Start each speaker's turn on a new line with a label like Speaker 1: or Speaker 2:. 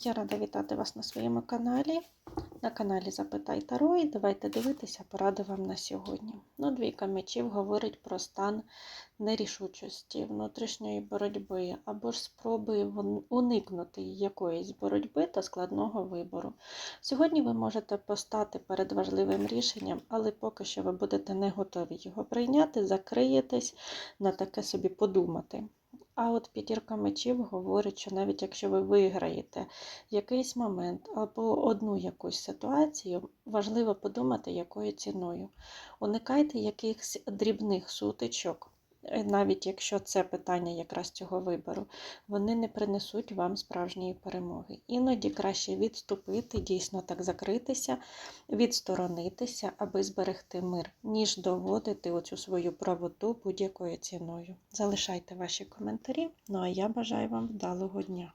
Speaker 1: Я рада вітати вас на своєму каналі. На каналі Запитай Таро і давайте дивитися поради вам на сьогодні. Ну, двійка мечів говорить про стан нерішучості, внутрішньої боротьби або ж спроби уникнути якоїсь боротьби та складного вибору. Сьогодні ви можете постати перед важливим рішенням, але поки що ви будете не готові його прийняти, закриєтесь на таке собі подумати. А от п'ятірка мечів говорить, що навіть якщо ви виграєте якийсь момент або одну якусь ситуацію, важливо подумати, якою ціною. Уникайте якихось дрібних сутичок, навіть якщо це питання якраз цього вибору, вони не принесуть вам справжньої перемоги. Іноді краще відступити, дійсно так закритися, відсторонитися, аби зберегти мир, ніж доводити оцю свою правоту будь-якою ціною. Залишайте ваші коментарі. Ну а я бажаю вам вдалого дня.